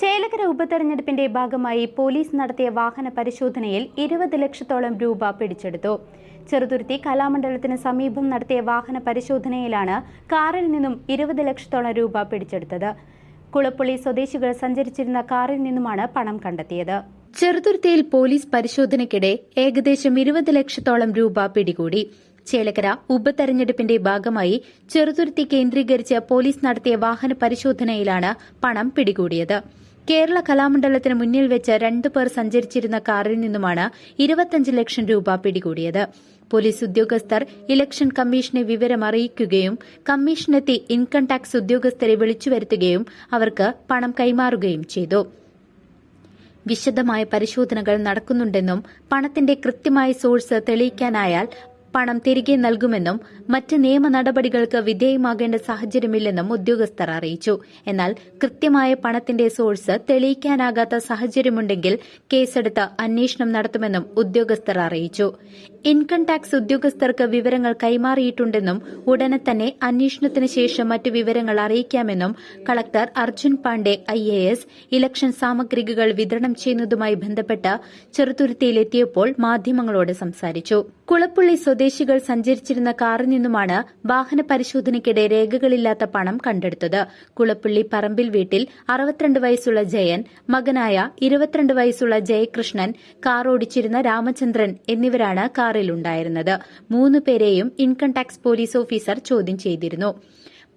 ചേലക്കര ഉപതെരഞ്ഞെടുപ്പിന്റെ ഭാഗമായി പോലീസ് നടത്തിയ വാഹന പരിശോധനയിൽ ഇരുപത് ലക്ഷത്തോളം രൂപ പിടിച്ചെടുത്തു. ചെറുതുരുത്തി കലാമണ്ഡലത്തിന് സമീപം നടത്തിയ വാഹന പരിശോധനയിലാണ് കാറിൽ നിന്നും ഇരുപത് ലക്ഷത്തോളം രൂപ പിടിച്ചെടുത്തത്. കുളപ്പുള്ളി സ്വദേശികൾ സഞ്ചരിച്ചിരുന്ന കാറിൽ നിന്നുമാണ് പണം കണ്ടെത്തിയത്. ചെറുതുരുത്തിയിൽ പോലീസ് പരിശോധനയ്ക്കിടെ ഏകദേശം ഇരുപത് ലക്ഷത്തോളം രൂപ പിടികൂടി. ചേലക്കര ഉപതെരഞ്ഞെടുപ്പിന്റെ ഭാഗമായി ചെറുതുരുത്തി കേന്ദ്രീകരിച്ച് പോലീസ് നടത്തിയ വാഹന പരിശോധനയിലാണ് പണം പിടികൂടിയത്. കേരള കലാമണ്ഡലത്തിന് മുന്നിൽ വെച്ച് രണ്ടു പേർ സഞ്ചരിച്ചിരുന്ന കാറിൽ നിന്നുമാണ് ഇരുപത്തിയഞ്ച് ലക്ഷം രൂപ പിടികൂടിയത്. പോലീസ് ഉദ്യോഗസ്ഥർ ഇലക്ഷൻ കമ്മീഷനെ വിവരം അറിയിക്കുകയും കമ്മീഷനെത്തി ഇൻകം ടാക്സ് ഉദ്യോഗസ്ഥരെ വിളിച്ചുവരുത്തുകയും അവർക്ക് പണം കൈമാറുകയും ചെയ്തു. വിശദമായ പരിശോധനകൾ നടക്കുന്നുണ്ടെന്നും പണത്തിന്റെ കൃത്യമായ സോഴ്സ് തെളിയിക്കാനായാൽ പണം തിരികെ നൽകുമെന്നും മറ്റ് നിയമ നടപടികൾക്ക് വിധേയമാകേണ്ട സാഹചര്യമില്ലെന്നും ഉദ്യോഗസ്ഥർ അറിയിച്ചു. എന്നാൽ കൃത്യമായ പണത്തിന്റെ സോഴ്സ് തെളിയിക്കാനാകാത്ത സാഹചര്യമുണ്ടെങ്കിൽ കേസെടുത്ത് അന്വേഷണം നടത്തുമെന്നും ഉദ്യോഗസ്ഥർ അറിയിച്ചു. ഇൻകം ടാക്സ് ഉദ്യോഗസ്ഥർക്ക് വിവരങ്ങൾ കൈമാറിയിട്ടുണ്ടെന്നും ഉടനെ തന്നെ അന്വേഷണത്തിന് ശേഷം മറ്റു വിവരങ്ങൾ അറിയിക്കാമെന്നും collector Arjun Pandey I A S election സാമഗ്രികൾ വിതരണം ചെയ്യുന്നതുമായി ബന്ധപ്പെട്ട് ചെറുതുരുത്തിയിലെത്തിയപ്പോൾ മാധ്യമങ്ങളോട് സംസാരിച്ചു. കുളപ്പുള്ളി സ്വദേശികൾ സഞ്ചരിച്ചിരുന്ന കാറിൽ നിന്നുമാണ് വാഹന പരിശോധനയ്ക്കിടെ രേഖകളില്ലാത്ത പണം കണ്ടെടുത്തത്. കുളപ്പള്ളി പറമ്പിൽ വീട്ടിൽ അറുപത്തിരണ്ട് വയസ്സുള്ള ജയൻ മകനായ ഇരുപത്തിരണ്ട് വയസ്സുള്ള ജയകൃഷ്ണൻ കാർ ഓടിച്ചിരുന്ന രാമചന്ദ്രൻ എന്നിവരാണ് കാറിലുണ്ടായിരുന്നത് മൂന്ന് പേരെയും ഇൻകം ടാക്സ് പോലീസ് ഓഫീസർ ചോദ്യം ചെയ്തിരുന്നു.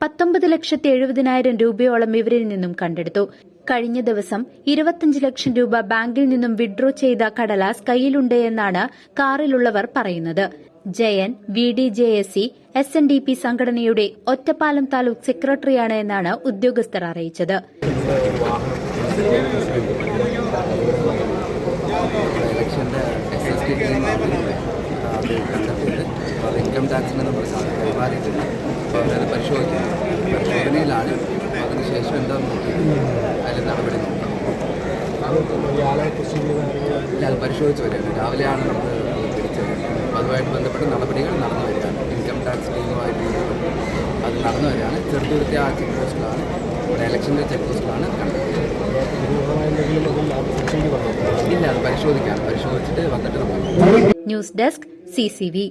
പത്തൊമ്പത് ലക്ഷത്തി എഴുപതിനായിരം രൂപയോളം ഇവരിൽ നിന്നും കണ്ടെടുത്തു. കഴിഞ്ഞ ദിവസം ഇരുപത്തിയഞ്ച് ലക്ഷം രൂപ ബാങ്കിൽ നിന്നും വിഡ്രോ ചെയ്ത കടലാസ് കയ്യിലുണ്ട് എന്നാണ് കാറിലുള്ളവർ പറയുന്നത്. Jayan V D J S C S N D P സംഘടനയുടെ ഒറ്റപ്പാലം താലൂക്ക് സെക്രട്ടറിയാണ് എന്നാണ് ഉദ്യോഗസ്ഥർ അറിയിച്ചത്. അപ്പോൾ അത് ഇൻകം അപ്പോൾ അവരത് പരിശോധിക്കും പരിശോധനയിലാണ് അതിനുശേഷം എന്താണെന്ന് അതിൽ നടപടി നോക്കാം ഇല്ല അത് പരിശോധിച്ച് വരികയാണ്. രാവിലെയാണ് നമ്മൾ പിടിച്ചത് അതുമായിട്ട് ബന്ധപ്പെട്ട നടപടികൾ നടന്നു വരികയാണ്. ഇൻകം ടാക്സ് ടീമുമായിട്ട് അത് നടന്നു വരികയാണ്. ചെറുതുരുത്തി ആ ചെക്ക് പോസ്റ്റിലാണ് ഇവിടെ ഇലക്ഷന്റെ ചെക്ക് പോസ്റ്റിലാണ് കണ്ടെത്തിയത് ഇല്ല അത് പരിശോധിക്കാം. പരിശോധിച്ചിട്ട് വന്നിട്ട് നമുക്ക് ന്യൂസ് ഡെസ്ക് സിസിവി